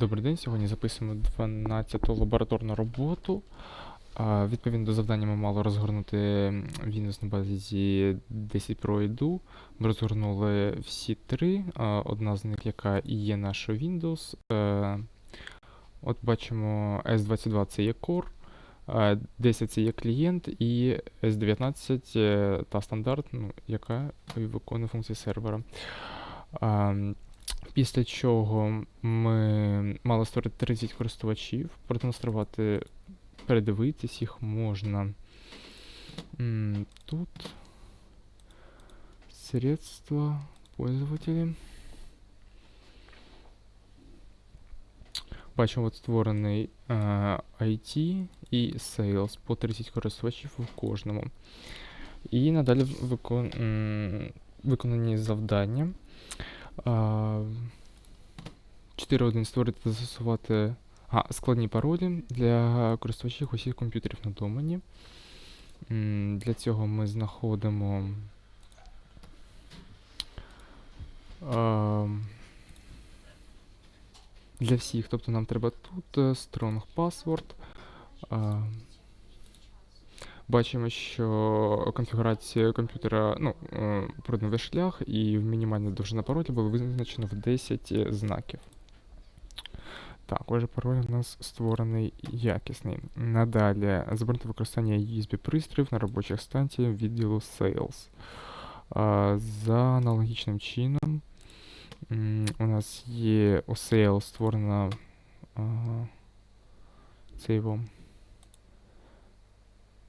Добрий день. Сьогодні записуємо 12-ту лабораторну роботу. Відповідно до завдання ми мали розгорнути Windows на базі 10 Pro IDU. Ми розгорнули всі три. Одна з них, яка і є наша Windows. Е, От бачимо S22 це є Core, 10 це є клієнт, і S19 е, та стандарт, ну, яка виконує функції сервера. Після чого ми мали створити 30 користувачів, продемонструвати, передивитись їх можна. Тут средства пользователі. Бачимо, от створений е, IT і Sales по 30 користувачів в кожному. І надалі викон, виконані завдання. 4.1 створити та застосувати а, складні паролі для користувачів усіх комп'ютерів на домені. Для цього ми знаходимо для всіх, тобто нам треба тут е, strong password. Бачимо, що конфігурація комп'ютера ну, е, пройдений шлях, і мінімальна довжина пароля було визначено в 10 знаків. Так, отже, пароль у нас створений якісний. Надалі заборонити використання USB-пристроїв на робочих станціях відділу Sales. За аналогічним чином у нас є у Sales створена ага, це його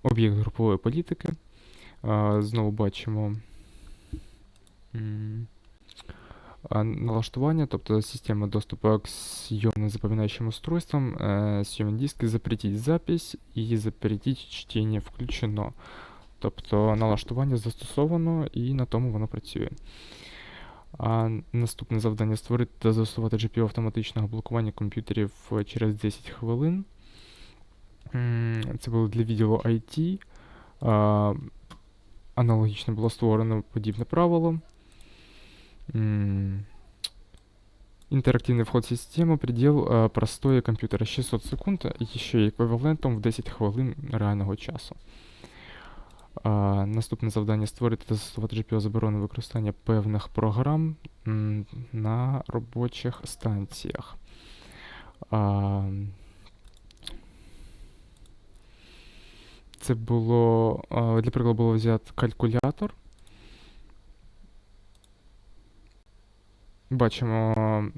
об'єкт групової політики. А, Знову бачимо м, а, налаштування, тобто система доступу к съемным запоминающим устройствам, э, съемные диски запретить запись і запретить чтение включено. Тобто налаштування застосовано і на тому воно працює. А наступне завдання створити та застосувати GPU автоматичного блокування комп'ютерів е, через 10 хвилин. Це було для відділу IT. Аналогічно було створено подібне правило. М, Интерактивный вход в систему, предел простої комп'ютера 600 секунд, і ще еквівалентом в 10 хвилин реального часу. Наступне завдання створити та застосувати GPO заборону використання певних програм на робочих станціях. Це було, для прикладу, було взято калькулятор. Бачимо,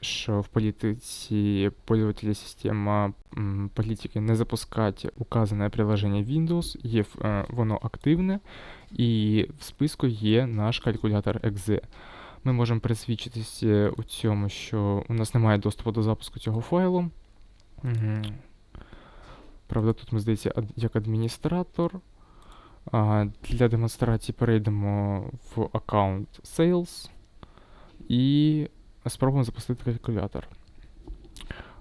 що в політиці пользователя система політики не запускати указане приложення Windows, є е, воно активне, і в списку є наш калькулятор .exe. Ми можемо присвідчитися у цьому, що у нас немає доступу до запуску цього файлу. Правда, тут ми здається як адміністратор. А, Для демонстрації перейдемо в аккаунт Sales і спробуємо запустити калькулятор.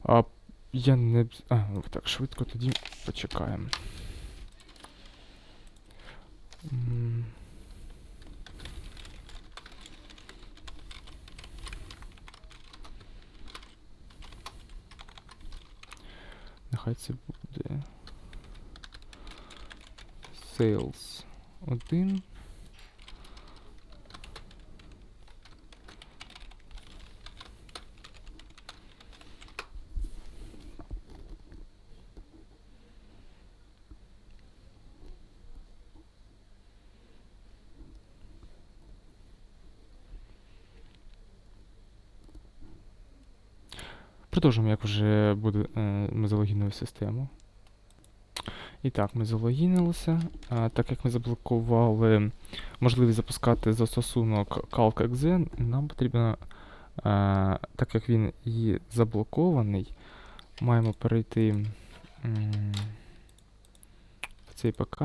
А, я не. А, так, швидко тоді почекаємо. М. Нехай це буде. Sales 1. Продовжимо, як вже буде, е, ми залогінили систему. І так, ми залогінилися. А, так як ми заблокували можливість запускати застосунок Calc.exe, нам потрібно, а, так як він і заблокований, маємо перейти м, в цей ПК.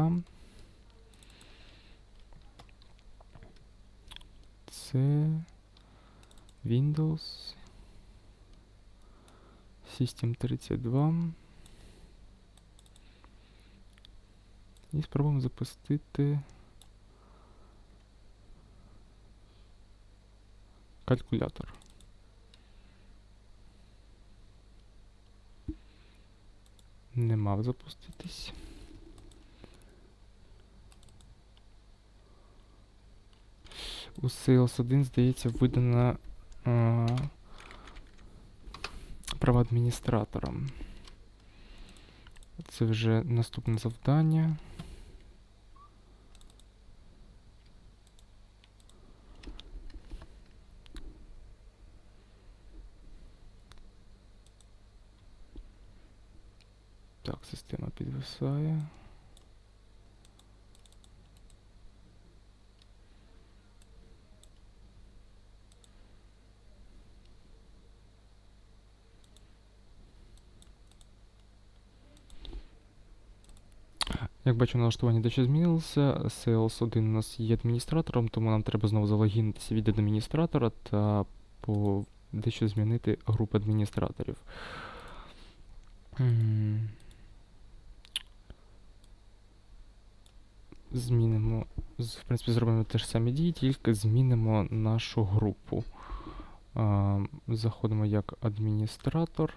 Це Windows. System 32. І спробуємо запустити калькулятор. Не мав запуститись. У Sales 1, здається, видана. а, права адміністратора. Це вже наступне завдання. Так, система підвисає. Як бачу, налаштування дещо змінилося. Sales 1 у нас є адміністратором, тому нам треба знову залогінитися від адміністратора та по дещо змінити групу адміністраторів. Змінимо, в принципі, зробимо те ж самі дії, тільки змінимо нашу групу. Заходимо як адміністратор.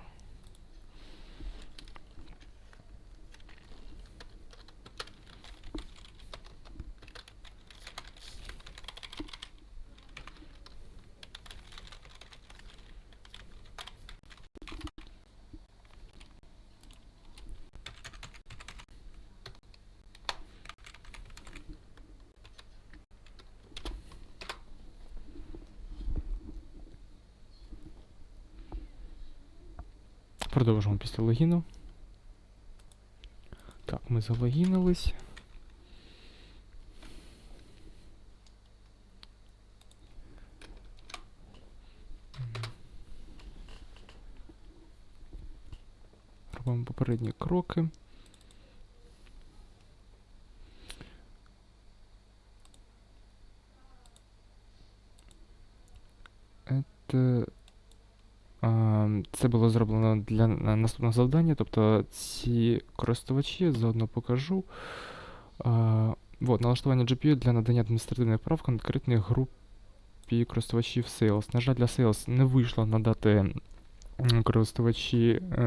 Продовжуємо після логіну. Так, ми залогінились. Робимо попередні кроки. А, Це було зроблено для наступного завдання, тобто ці користувачі заодно покажу. А, Вот, налаштування GPU для надання адміністративних прав конкретній групі користувачів Sales. На жаль, для Sales не вийшло надати користувачі е,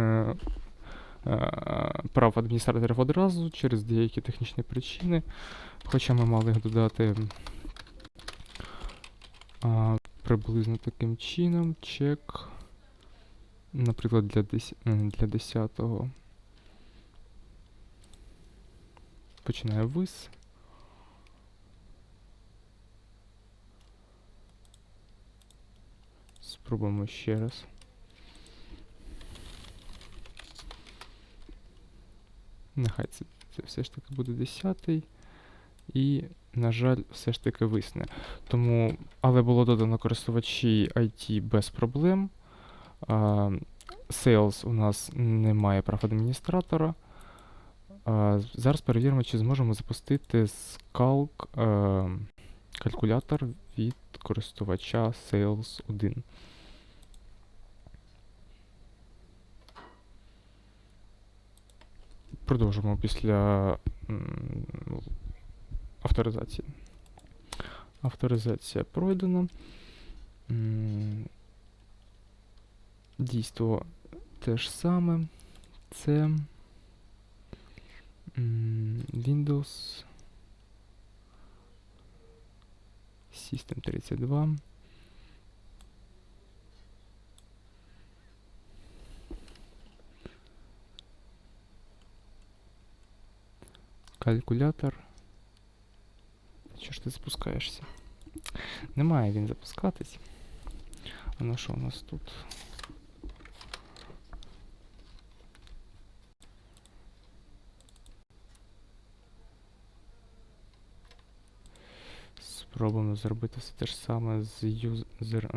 е, прав адміністраторів одразу через деякі технічні причини. Хоча ми мали їх додати приблизно таким чином. Чек. Наприклад, для, дес... е, для 10-го. Починає вис. Спробуємо ще раз. Нехай це, це все ж таки буде 10-й. І, на жаль, все ж таки висне. Тому, але було додано користувачі IT без проблем. Sales у нас немає прав адміністратора. Зараз перевіримо, чи зможемо запустити скалк е, калькулятор від користувача Sales 1. Продовжимо після авторизації. Авторизація пройдена. Дійство те ж саме. Це Windows System 32. Калькулятор. Чого ж ти запускаєшся? Не має він запускатись. А на що у нас тут? Спробуємо зробити все те ж саме з user,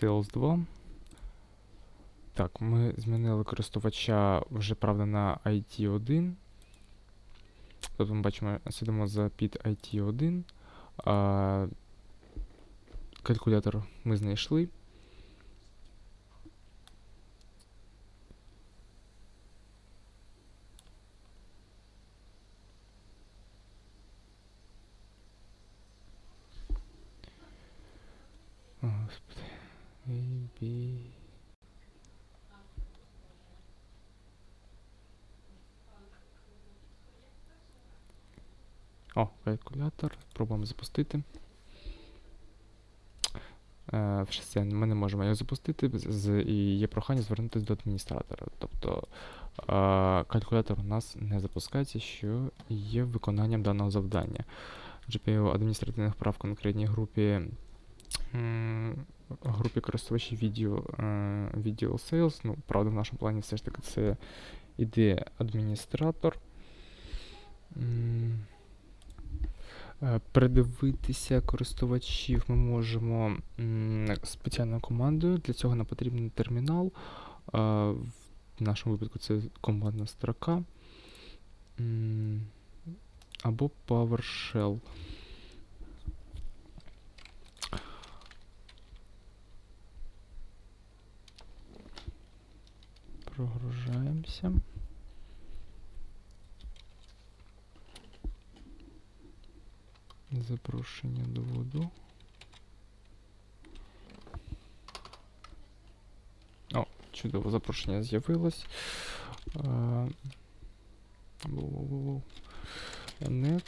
Sales 2. Так, ми змінили користувача вже, правда, на IT1. Тобто ми бачимо, сидимо за під IT1. А, калькулятор ми знайшли. О, калькулятор. Пробуємо запустити. Е, в ми не можемо його запустити, і є прохання звернутися до адміністратора. Тобто е, калькулятор у нас не запускається, що є виконанням даного завдання. GPU адміністративних прав в конкретній групі Групі користувачів відділ, відділ Sales. Ну, правда, в нашому плані все ж таки це іде адміністратор. Е, Передивитися користувачів ми можемо спеціальною командою. Для цього нам потрібен термінал. Е, В нашому випадку це командна строка. Або PowerShell. Прогружаємося. Запрошення доводу. О, чудово, запрошення з'явилось. Е. Net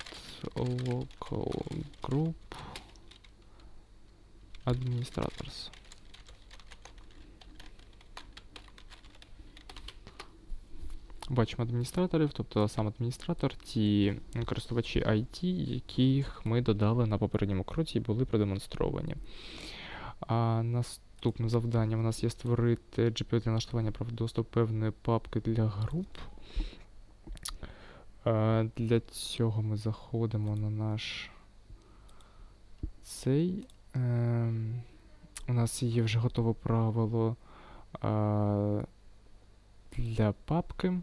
local group administrators. Бачимо адміністраторів, тобто сам адміністратор, ті користувачі IT, яких ми додали на попередньому кроці і були продемонстровані. А наступне завдання у нас є створити GPO для налаштування прав доступу певної папки для груп. Для цього ми заходимо на наш цей. ем, У нас є вже готове правило для папки.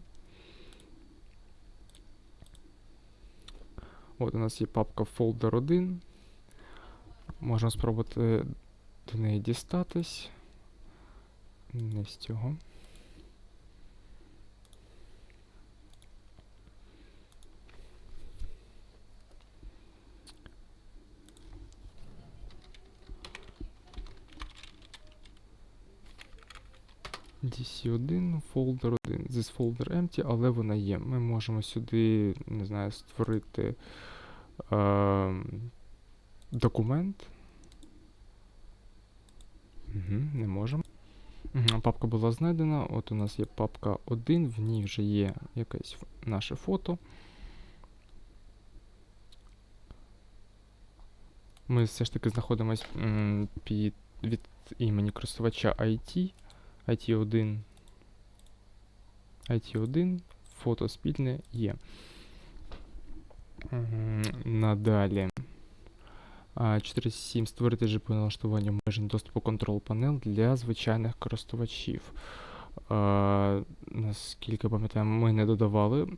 От у нас є папка folder 1. Можна спробувати до неї дістатись. Не з цього. DC1, folder 1. This folder empty, але вона є. Ми можемо сюди, не знаю, створити е, документ. Угу, не можемо. Угу, папка була знайдена. От у нас є папка 1, в ній вже є якесь наше фото. Ми все ж таки знаходимось м, під від імені користувача IT. IT1. IT1, фото спільне є. Надалі. 4.7. Створити GPU налаштування обмежень доступу Control Panel для звичайних користувачів. А, наскільки пам'ятаю, ми не додавали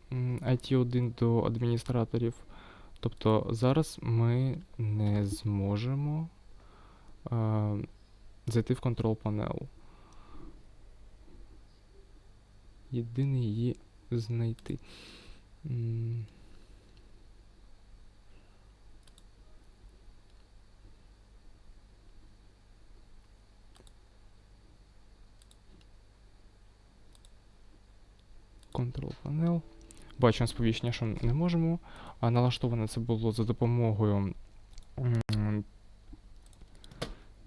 IT1 до адміністраторів. Тобто зараз ми не зможемо а, зайти в Control Panel. Єдине її знайти. Control Panel. Бачимо сповіщення, що не можемо. А налаштоване це було за допомогою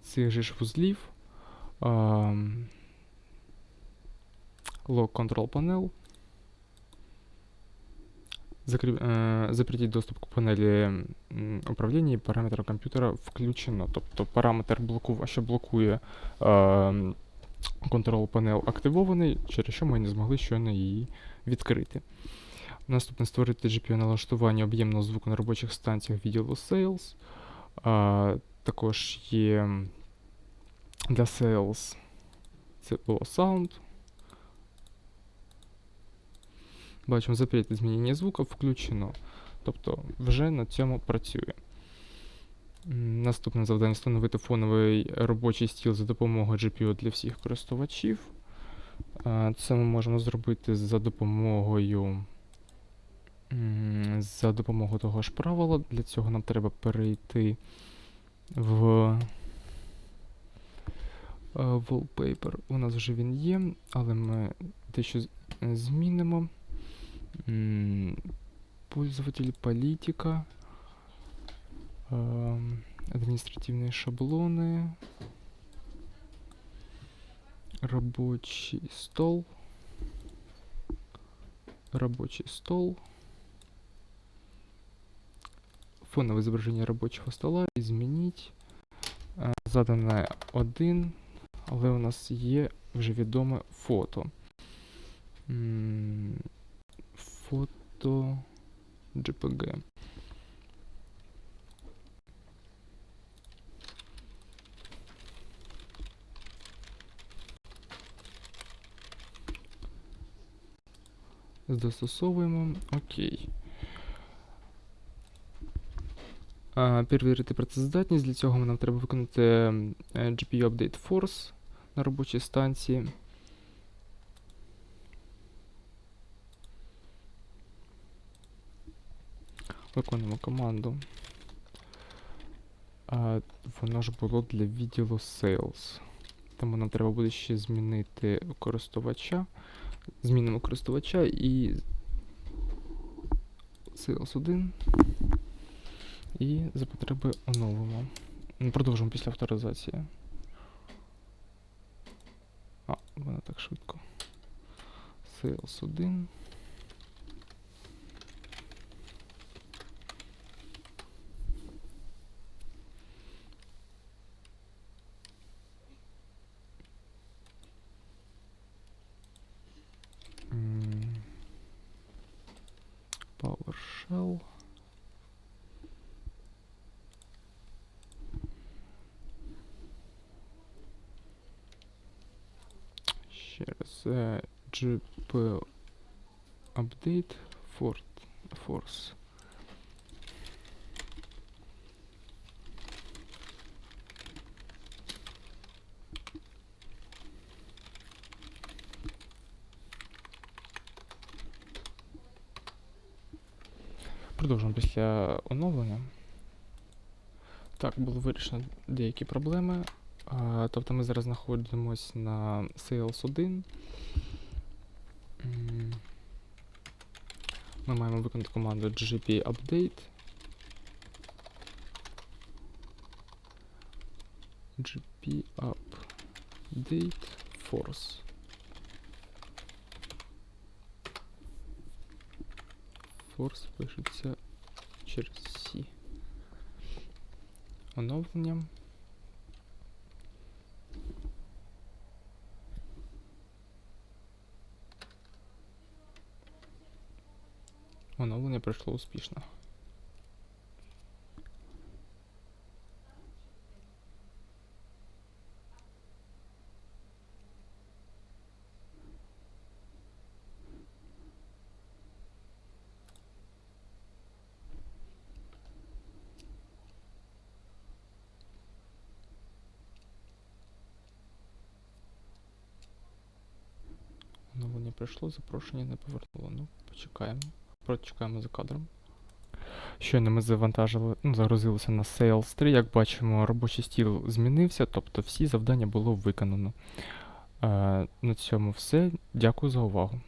цих же ж вузлів. Log Control Panel. Закріп... Запретіть доступ к панелі управління і параметрам комп'ютера включено. Тобто параметр, блоку... що блокує е, Panel активований, через що ми не змогли щойно її відкрити. Наступне створити GPU налаштування об'ємного звуку на робочих станціях відділу Sales. А, також є для Sales це було Sound. Бачимо, запретити змінення звука включено. Тобто вже на цьому працює. Наступне завдання встановити фоновий робочий стіл за допомогою GPU для всіх користувачів. Це ми можемо зробити за допомогою за допомогою того ж правила. Для цього нам треба перейти в е, wallpaper. У нас вже він є, але ми дещо змінимо. Пользователь політика. Адміністративні шаблони. Робочий стол. Рабочий стол. Фонове зображення робочого стола. Змініть. Е, Задане 1, але у нас є вже відоме фото. Фото JPG. Застосовуємо. Окей. А, перевірити працездатність. Для цього нам треба виконати е, GPU Update Force на робочій станції. Виконуємо команду. А, воно ж було для відділу Sales. Тому нам треба буде ще змінити користувача. Змінимо користувача і Sales 1. І за потреби оновимо. Ну, Продовжимо після авторизації. А, вона так швидко. Sales 1. М, PowerShell. Ще раз. е, GP Update Fort Force. Продовжуємо після оновлення. Так, було вирішено деякі проблеми. Тобто ми зараз знаходимося на Sales 1. Ми маємо виконати команду GP Update. GP Update Force. Force пишеться через C. Оновлення. Оновлення пройшло успішно. Оновлення прийшло, запрошення не повернуло. Ну, почекаємо. Прочекаємо за кадром. Щойно ми завантажили, ну, загрузилися на Sales 3. Як бачимо, робочий стіл змінився, тобто всі завдання було виконано. Е, на цьому все. Дякую за увагу.